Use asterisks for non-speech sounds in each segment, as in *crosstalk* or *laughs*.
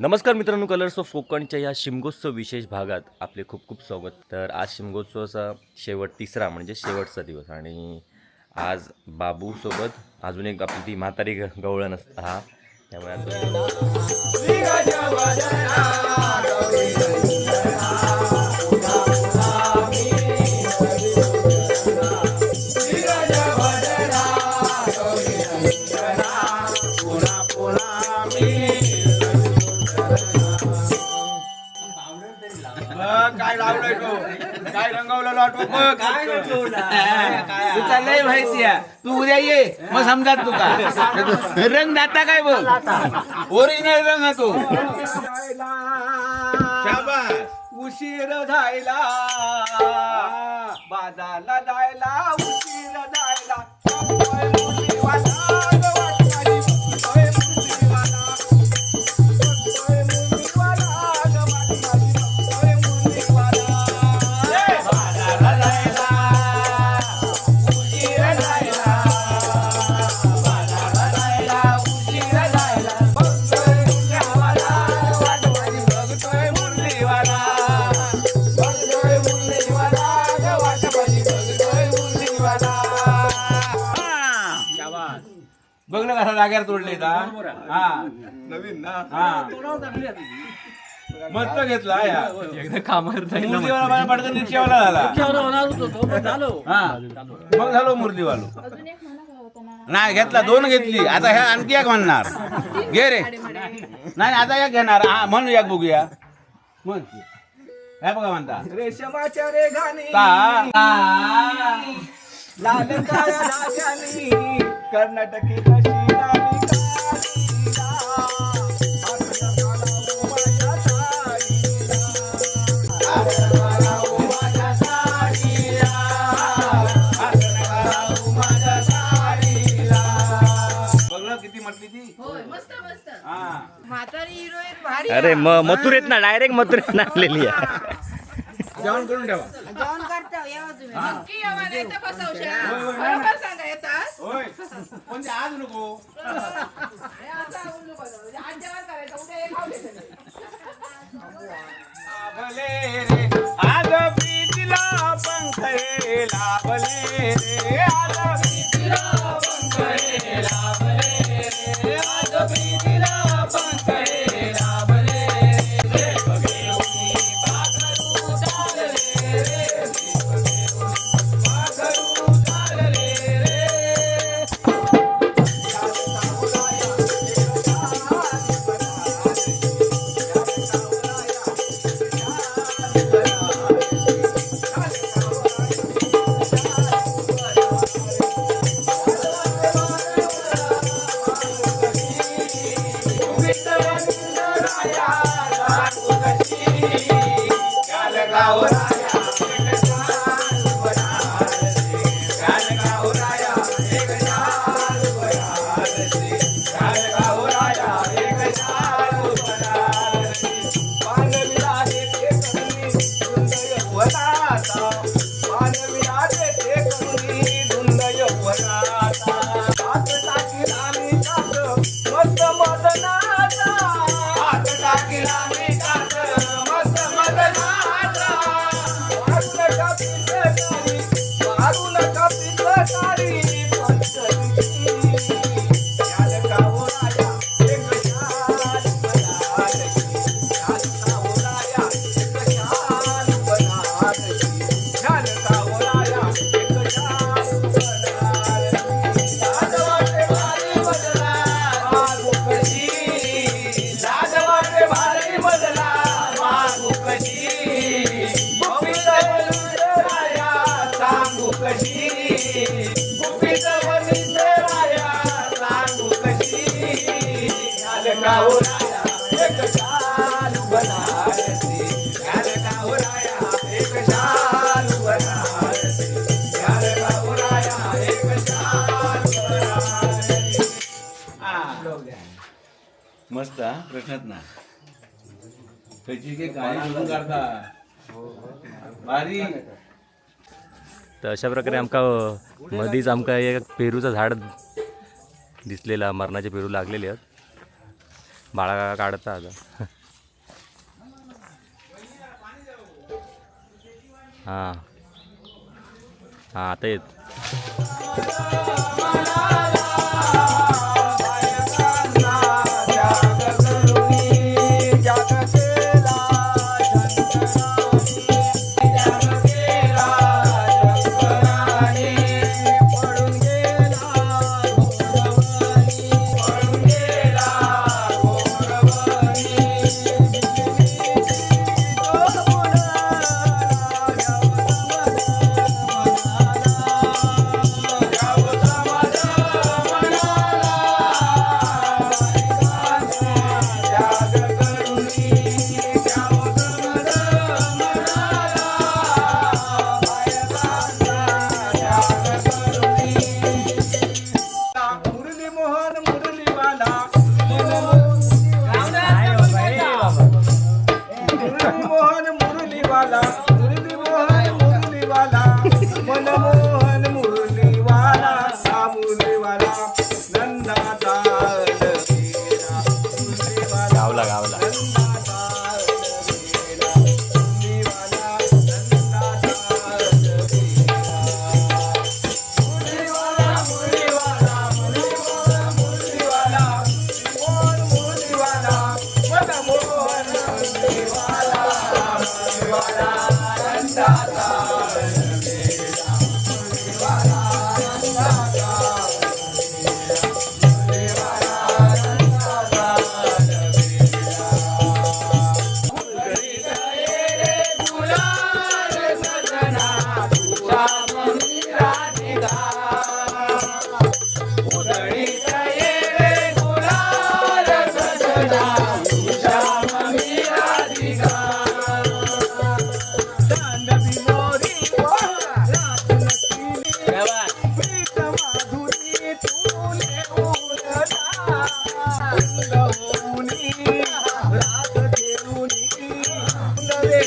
नमस्कार मित्रांनो colours of कोकणच्या या शिमगोत्सव विशेष भागात आपले खूप खूप स्वागत. तर आज शिमगोत्सवाचा शेवट तिसरा म्हणजे शेवटचा दिवस आणि आज बाबूसोबत अजून एक आपली ती म्हातारी ग- गवळण असतं. हा त्यामुळे काय आठवत तुका लय माहिती आहे. तू उद्या ये मग समजात तुका. रंग दाता काय बघ? ओरिजिनल रंग हा तो. शाबास. उशीर झायला. बाजारला जायला जाग्यावर तोडले का हा? नवीन ना? हा. मस्त घेतला या. एकदा कामावर जाईल ना मूर्तीवाला मला पडकन रिक्षावाला झाला. हा मग झालो मूर्तीवालो अजून एक म्हणा का होता ना नाही घेतला दोन घेतली. आता ह्या आणखी एक म्हणणार. घे रे. नाही आता एक घेणार. हा म्हणू एक बघूया. म्हण. काय बघा म्हणता. रेशमाच्या लाल काळ्या धाग्यानी कर्नाटकी कशी अरे म मथुरेत ना डायरेक्ट मथुरेत आणलेली आहे. जेवण करून ठेवा. जेवण करता यावं तुम्ही. नक्की यावं नाही तर फसवशा बरोबर सांगा येतात होय. पण ते आज नको. आज जेवण करायचं उद्या रे. लक्षात ना त्याची काही गाणी सुरू करता भारी. तर अशा प्रकारे आमका मधीच आमका एक पेरूचं झाड दिसलेलं मरणाचे पेरू लागलेले आहेत. बाळा काढता आता. हां. हां आता येत.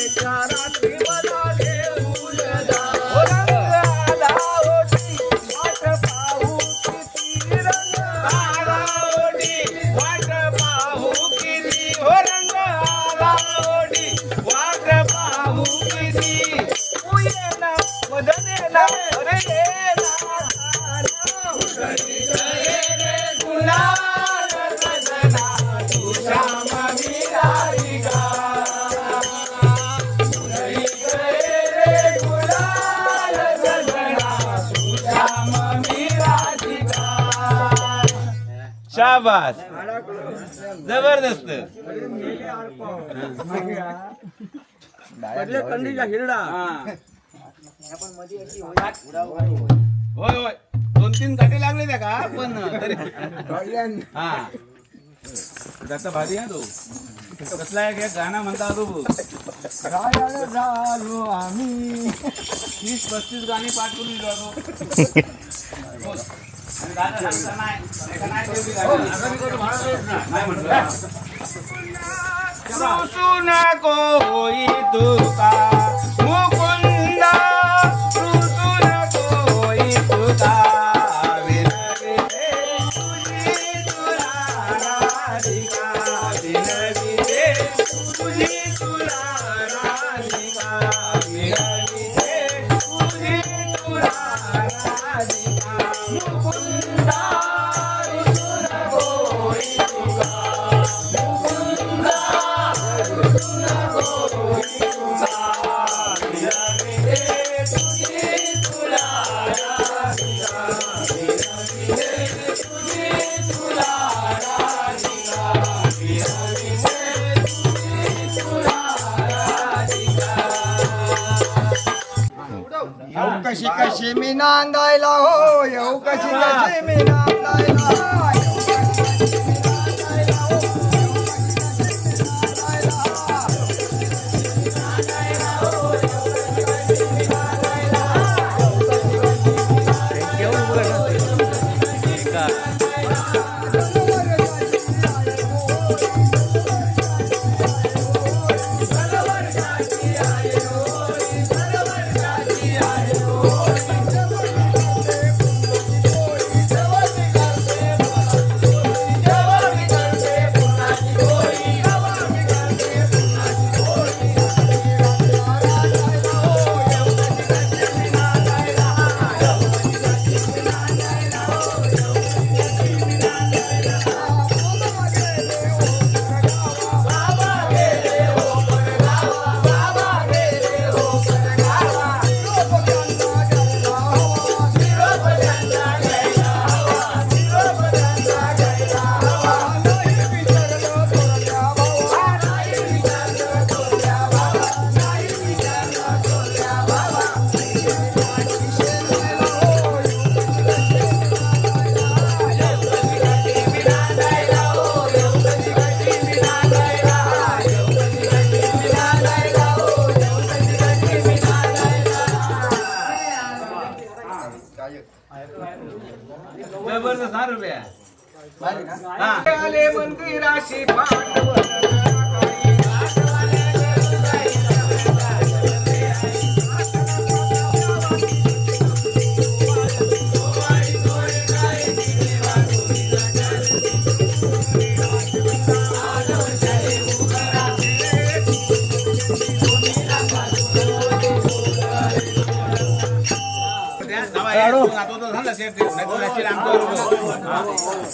बेचारा बस जबरदस्त. होय होय. दोन तीन काटे लागले त्या का? पण तरी. हा. त्याचा भारी आहे तो. कसला आहे गाणं म्हणता तू. झालो आम्ही. तीस पस्तीस गाणी पाठ करून दिलो सुना कोई तुका「どこいっ？」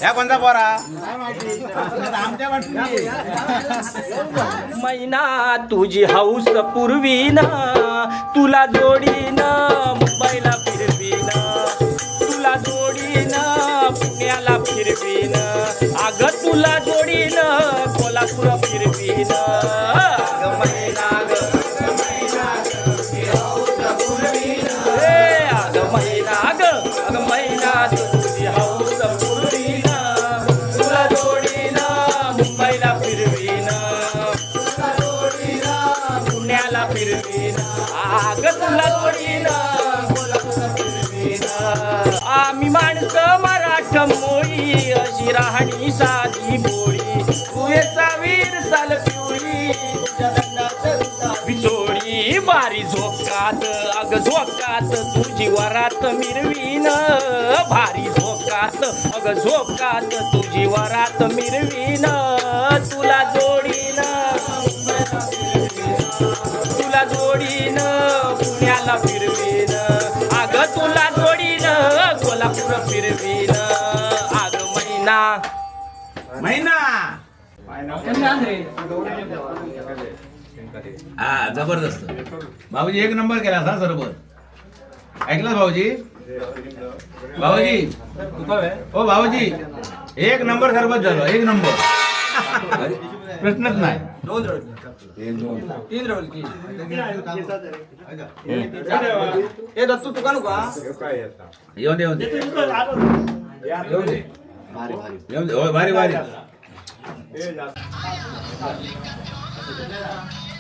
ह्या कोणता पोरा? मैना तुझी हौस पुरवीन. तुला जोडीन मुंबईला फिरवीन आम्ही माणसं मराठ मोळी अशी राहणी साधी बोळी. तुझेचा वीर साल पिवळी बिचोळी बारी झोकात अग झोकात तुझी वरात मिरवीन. भारी झोकात अग झोकात तुझी वरात मिरवीन. तुला जोडीन. तुला जोडीन पुण्याला फिरवीन. अग तुला फिरवीन अग मैना महिना. हा जबरदस्त. भाऊजी एक नंबर केला असा सरबत. ऐकलं भाऊजी? भाऊजी. हो भाऊजी. एक नंबर सरबत झालं एक नंबर. प्रश्नच नाही. हे. दत्तू तुका नको येऊन दे येऊन दे. येऊन दे. येऊन दे. होय भारी भारी.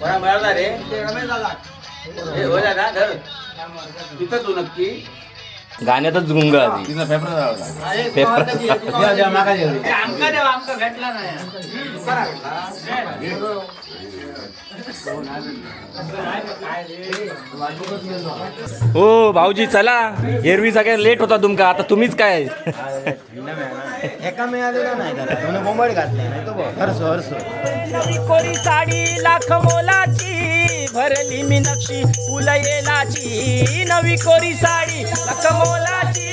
बरा मिळाला रे? ए, हो दादा धर. तिथं तू नक्की. गाण्यातच गुंग आधी पेपर लावला पेपर द्या द्या मागा द्या हो भाऊजी चला. एरवी सगळ्यात लेट होता तुमका. आता तुम्हीच काय? एका मिळालेला नाही त्याला मुंबईत घातले नाही तो हरसो हरसो. नवी कोरी साडी लाख मोलाची. भरली मी नक्षी फुल येलाची नवी कोरी साडी लखमोलाची.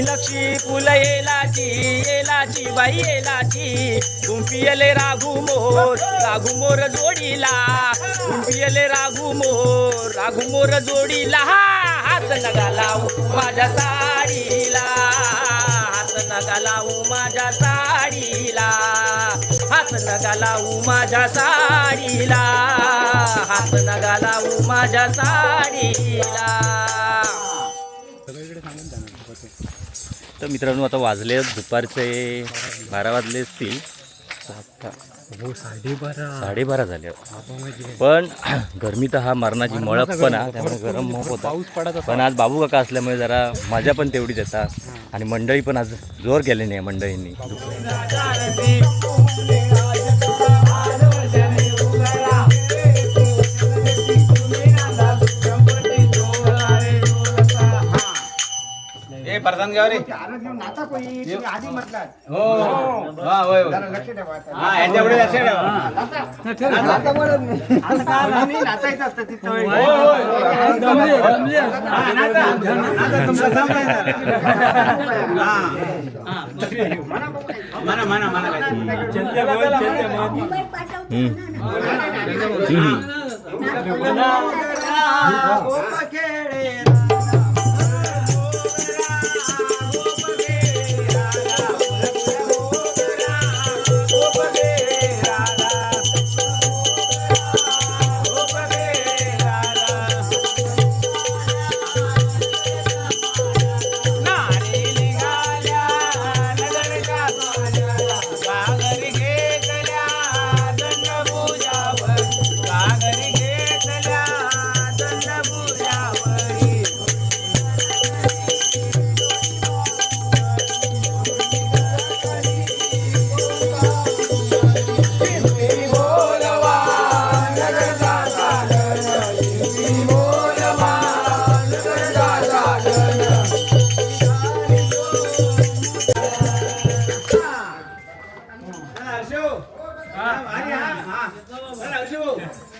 नक्षी फुल येलाची येलाची बाई येलाची गुंपियले राघू मोर राघू मोर जोडीला. गुंपियले राघू मोर राघू मोर जोडीला. हात नगा लावू माझ्या साडीला. हात नगा लावू माझ्या साडीला. हात नगा लावू माझ्या साडीला. हात नगा लावू माझ्या साडीला. तर मित्रांनो आता वाजले दुपारचे बारा वाजले असतील. हो साडेबारा. झाले. पण गरमी तर हा मरणाची मळप पण हा त्यामुळे गरम मोप होता. पाऊस पडत पण आज बाबू काका असल्यामुळे जरा मजा पण तेवढीच येतात आणि मंडळी पण आज जोर केले नाही मंडळींनी. ए प्रधान गाव रे हो हा होय होय. लक्ष ठेवा हा याच्यापुढे लक्ष ठेवा होय, होय. हा, नाचा. नाचा तुमचं समजायचं. हा. हा. म्हणा म्हणा म्हणा. मुंबईत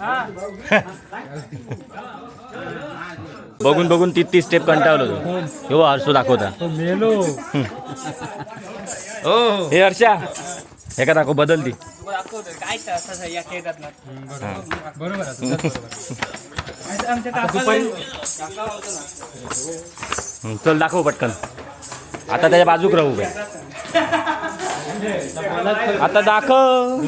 *laughs* बघून बघून ती ती स्टेप कंटाळलो तो. हो हर्षो दाखवता. मेलो. हो. हे हर्षा हे का दाखव बदल ती. बरोबर आहे हं, चल दाखव पटकन. आता त्याच्या बाजूक राहू काय आता दाखव.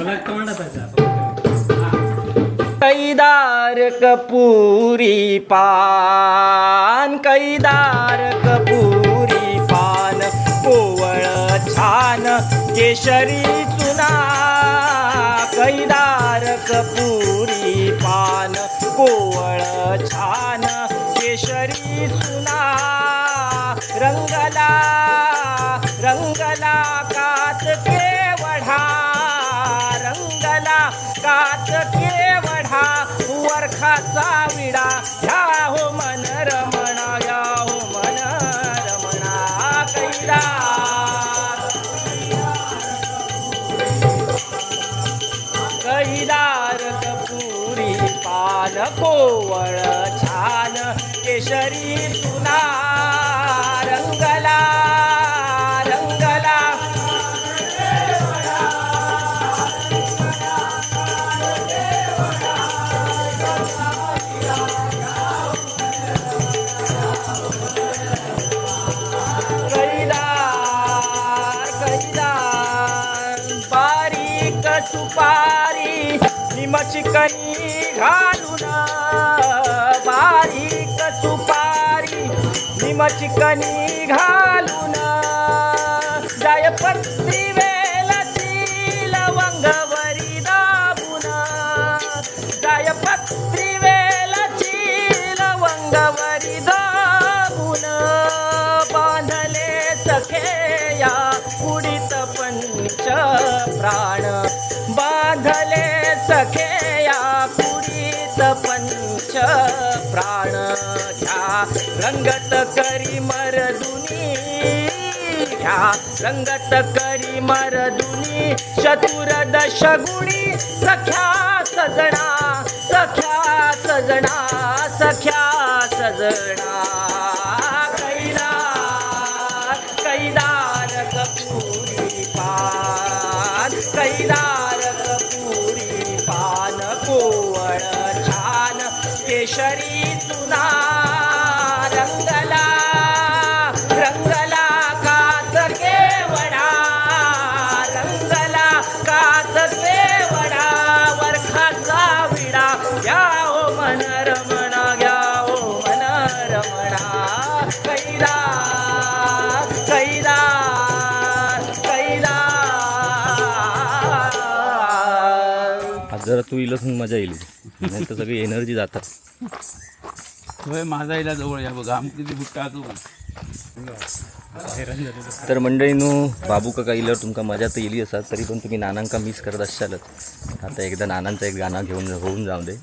कैदार कपुरी पान कैदार कपुरी पान कोवळ छान केशरी चुना कैदार कपुरी पान कोवळ छान केशरी चुना. वरखाचा विडा ह्या हो मन रमणा या हो मन रमणा कैला कैदार कपुरी पान कोवळ छान केशरी कणी घालून बारीक सुपारी निमचिकनी घालून घ्या. रंगत करी मरदुनी घ्या. रंगत करी मरदुनी चतुर्दश गुणी सख्या सजना. सख्या सजना सख्या सजना. तू इलस मजा येईल नाही तर सगळी एनर्जी जातात. होय माझा इला जवळ या बघा आम किती बुट्टा तू तर मंडळीनो बाबू काका इल्यावर तुमका मजा तर येली असा तरी पण तुम्ही नानांका मिस करत असालच आता एकदा नानांचा एक गाणं घेऊन होऊन जाऊ दे.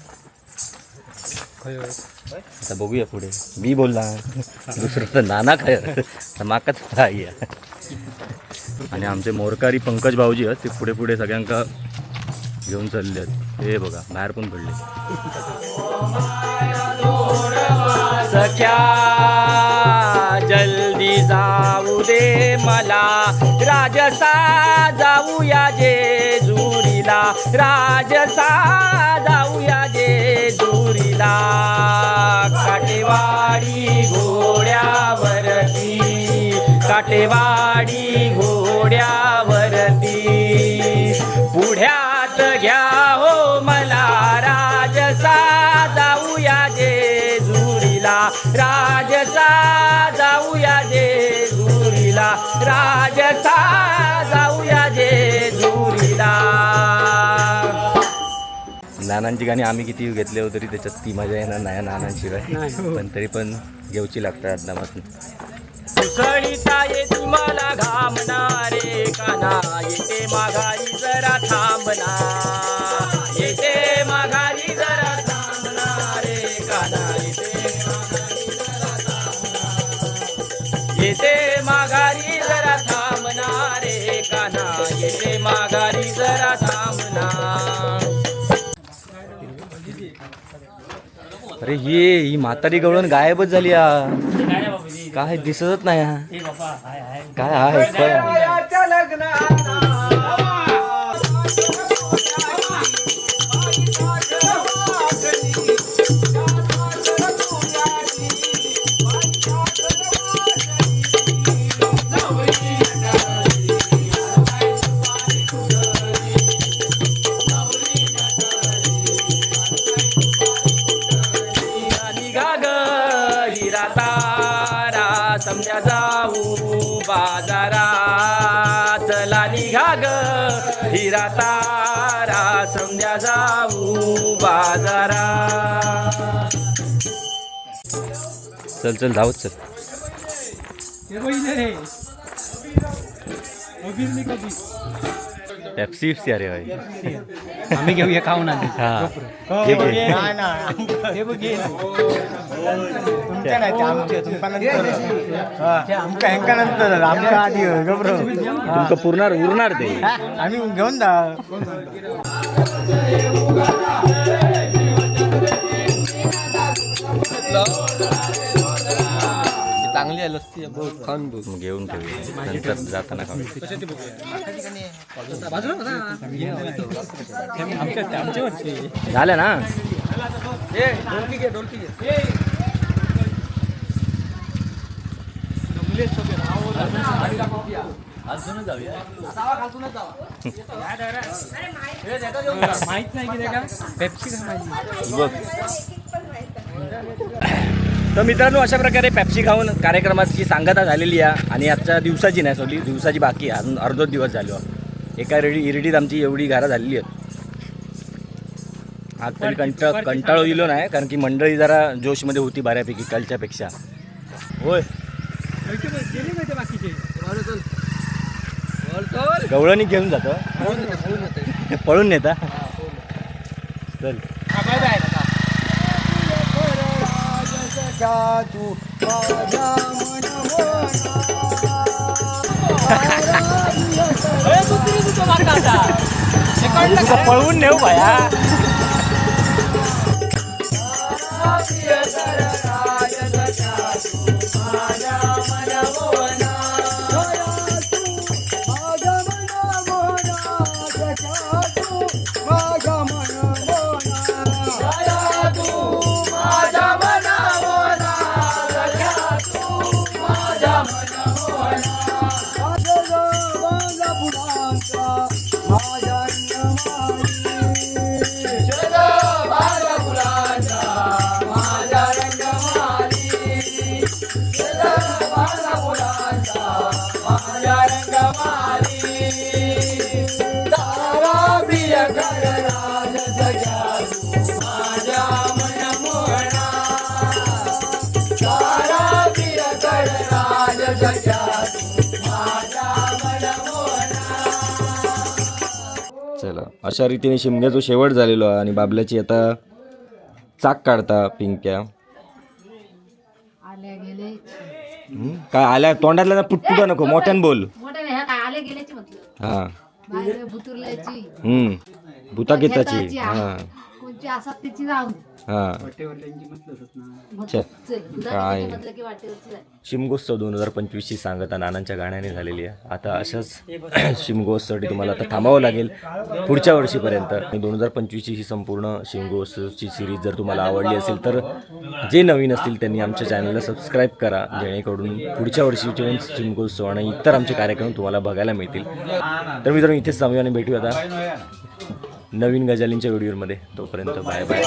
आता बघूया पुढे. मी बोलला दुसरं तर नाना काय? तर माकाच काय आणि आमचे मोरकारी पंकज भाऊजी आहेत ते पुढे पुढे सगळ्यांका घेऊन चालले आहेत. हे बघा बाहेर पण पडले. सख्या जल्दी जाऊ दे मला. राजसा जाऊया जेजुरीला. राजसा जाऊया जेजुरीला. काटेवाडी घोड्यावरती. काटेवाडी गाणी आम्ही किती घेतले हो तरी त्याच्यात ती मजा येणार नाही नानांशिवाय. पण तरी पण घेऊची लागतात आदनापासून. उसळीचा येती मला घामणारे काना येते माघारी जरा थांबना येते अरे ये ही म्हातारी गवळण गायबच झाली आ काय दिसतच नाही हा. काय आहे? हिरा तारा समजा जाऊ बाजारा चला निघा ग हिरा तारा समजा जाऊ बाजारा चल चल धावत चल. पेप्सी विप्सी अरे भाई आम्ही घेऊया खाऊ ना हा घे, घे. हे बघ घे. तुमच्या नाही ते आमचे तुमका नंतर हा, आमका हेंका नंतर आमका आधी होय, गबरो तुमचं पुरणार उरणार ते आम्ही घेऊन जा चांगली आहे लस्सी खाऊन बघ मग घेऊन ठेवूया. नंतर जाताना खाऊ झालं ना? माहीत नाही की का? पेप्सी का माझी बघ. *laughs* तर मित्रांनो अशा प्रकारे पेप्सी खाऊन कार्यक्रमाची सांगता झालेली आहे आणि आजच्या दिवसाची नाही सॉरी दिवसाची बाकी आहे. अजून अर्धोच दिवस झालो. एका रेडी इरडीत आमची एवढी घारा झालेली आहेत. आज तरी कंटाळ कंटाळो दिलो नाही कारण की मंडळी जरा जोशमध्ये होती बऱ्यापैकी कालच्यापेक्षा. होय. गवळणी घेऊन जातो. पळून नेता. चल. तू माझ्या तुझं पळवून नेऊ भाया. अशा रीतीने शिमग्याचा शेवट झालेलो आहे आणि बाबल्याची आता चाक काढता पिंक्या. आल्या गेले. हम्म? काय आल्या? तोंडातल्या ना पुटपुटा नको मोठ्यान बोल. हा काय आले गेल्याची म्हटलं? हा. बाहेर भुतुरल्याची. हम्म. हा. कोणची जाऊन हा. काय? त्याच्या म्हटलं की वाटेवरची? जाय. शिमगोत्सव दोन हजार पंचवीसची सांगता नानांच्या गाण्याने झालेली आहे. आता अशाच *coughs* शिमगोत्सवसाठी तुम्हाला आता थांबावं लागेल पुढच्या वर्षीपर्यंत. आणि दोन हजार पंचवीसची ही संपूर्ण शिमगोत्सवची सिरीज जर तुम्हाला आवडली असेल तर जे नवीन असतील त्यांनी आमच्या चॅनलला सबस्क्राईब करा. जेणेकरून पुढच्या वर्षीचे शिमगोत्सव आणि इतर आमचे कार्यक्रम तुम्हाला बघायला मिळतील. तर मित्रांनो इथेच थांबूया आणि भेटूया आता. नवीन गजालींच्या व्हिडिओमध्ये तोपर्यंत बाय बाय.